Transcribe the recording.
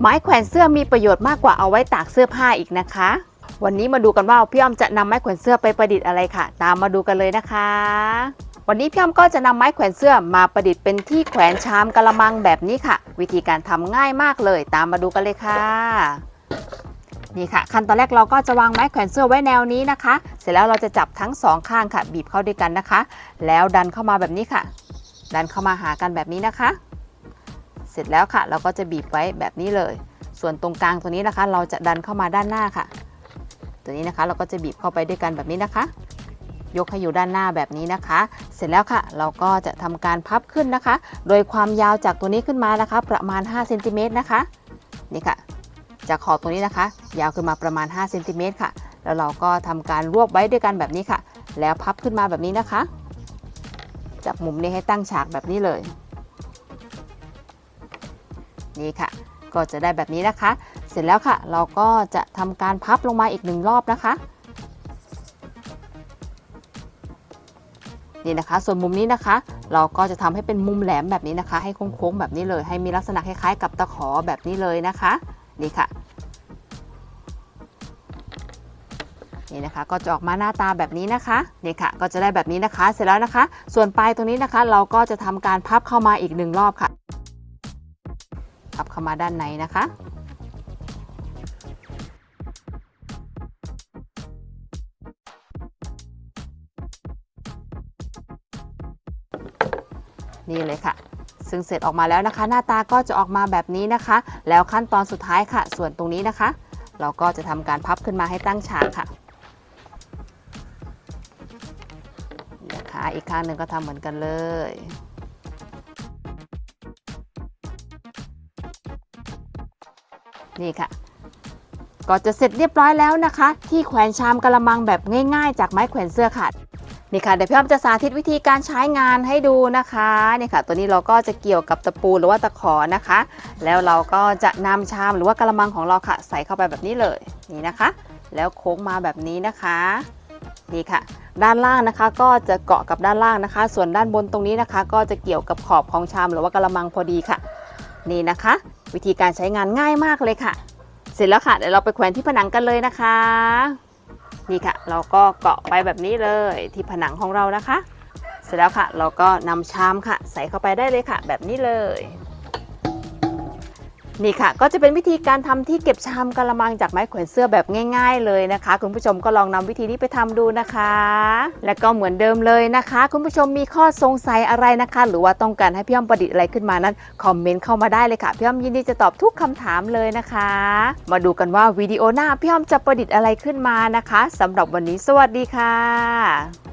ไม้แขวนเสื้อมีประโยชน์มากกว่าเอาไว้ตากเสื้อผ้าอีกนะคะ วันนี้มาดูกันว่าพี่อ้อมจะนำไม้แขวนเสื้อไปประดิษฐ์อะไรค่ะ ตามมาดูกันเลยนะคะ วันนี้พี่อ้อมก็จะนำไม้แขวนเสื้อมาประดิษฐ์เป็นที่แขวนชามกระมังแบบนี้ค่ะ วิธีการทำง่ายมากเลย ตามมาดูกันเลยค่ะนี่ค่ะขั้นตอนแรกเราก็จะวางไม้แขวนเสื้อไว้แนวนี้นะคะ เสร็จแล้วเราจะจับทั้งสองข้างค่ะ บีบเข้าด้วยกันนะคะ แล้วดันเข้ามาแบบนี้ค่ะ ดันเข้ามาหากันแบบนี้นะคะ เสร็จแล้วค่ะ เราก็จะบีบไว้แบบนี้เลย ส่วนตรงกลางตัวนี้นะคะ เราจะดันเข้ามาด้านหน้าค่ะ ตัวนี้นะคะเราก็จะบีบเข้าไปด้วยกันแบบนี้นะคะ ยกให้อยู่ด้านหน้าแบบนี้นะคะ เสร็จแล้วค่ะ เราก็จะทำการพับขึ้นนะคะ โดยความยาวจากตัวนี้ขึ้นมานะคะ ประมาณ5เซนติเมตรนะคะนี่ค่ะ จากขอบตรงนี้นะคะ ยาวขึ้นมาประมาณ5เซนติเมตรค่ะ แล้วเราก็ทำการรวบไว้ด้วยกันแบบนี้ค่ะ แล้วพับขึ้นมาแบบนี้นะคะ จับมุมนี้ให้ตั้งฉากแบบนี้เลย นี่ค่ะ ก็จะได้แบบนี้นะคะ เสร็จแล้วค่ะ เราก็จะทำการพับลงมาอีกหนึ่งรอบนะคะนี่นะคะ ส่วนมุมนี้นะคะ เราก็จะทำให้เป็นมุมแหลมแบบนี้นะคะ ให้โค้งๆแบบนี้เลย ให้มีลักษณะคล้ายๆ กับตะขอแบบนี้เลยนะคะ นี่ค่ะ นี่นะคะก็จะออกมาหน้าตาแบบนี้นะคะ นี่ค่ะ ก็จะได้แบบนี้นะคะ เสร็จแล้วนะคะ ส่วนปลายตรงนี้นะคะ เราก็จะทำการพับเข้ามาอีกหนึ่งรอบค่ะ พับเข้ามาด้านในนะคะ นี่เลยค่ะ ซึ่งเสร็จออกมาแล้วนะคะ หน้าตาก็จะออกมาแบบนี้นะคะ แล้วขั้นตอนสุดท้ายค่ะ ส่วนตรงนี้นะคะ เราก็จะทำการพับขึ้นมาให้ตั้งฉากค่ะนะคะอีกข้างหนึ่งก็ทำเหมือนกันเลย นี่ค่ะ ก็จะเสร็จเรียบร้อยแล้วนะคะ ที่แขวนชามกระมังแบบง่าย ๆ จากไม้แขวนเสื้อค่ะนี่ค่ะเดี๋ยวพี่อ้อมจะสาธิตวิธีการใช้งานให้ดูนะคะนี่ค่ะ ตัวนี้เราก็จะเกี่ยวกับตะปูหรือว่าตะขอนะคะ แล้วเราก็จะนำชามหรือว่ากระมังของเราค่ะ ใส่เข้าไปแบบนี้เลยนี่นะคะ แล้วโค้งมาแบบนี้นะคะนี่ค่ะ ด้านล่างนะคะก็จะเกาะกับด้านล่างนะคะ ส่วนด้านบนตรงนี้นะคะ ก็จะเกี่ยวกับขอบของชามหรือว่ากระมังพอดีค่ะ นี่นะคะ วิธีการใช้งานง่ายมากเลยค่ะ เสร็จแล้วค่ะ เดี๋ยวเราไปแขวนที่ผนังกันเลยนะคะ นี่ค่ะ เราก็เกาะไปแบบนี้เลยที่ผนังของเรานะคะ เสร็จแล้วค่ะ เราก็นำชามค่ะ ใส่เข้าไปได้เลยค่ะ แบบนี้เลย นี่ค่ะ ก็จะเป็นวิธีการทำที่เก็บชามกระมังจากไม้แขวนเสื้อแบบง่าย ๆ เลยนะคะ คุณผู้ชมก็ลองนำวิธีนี้ไปทำดูนะคะ และก็เหมือนเดิมเลยนะคะ คุณผู้ชมมีข้อสงสัยอะไรนะคะ หรือว่าต้องการให้พี่อ้อมประดิษฐ์อะไรขึ้นมานั้นคอมเมนต์เข้ามาได้เลยค่ะพี่อ้อมยินดีจะตอบทุกคำถามเลยนะคะ มาดูกันว่าวิดีโอหน้าพี่อ้อมจะประดิษฐ์อะไรขึ้นมานะคะสำหรับวันนี้สวัสดีค่ะ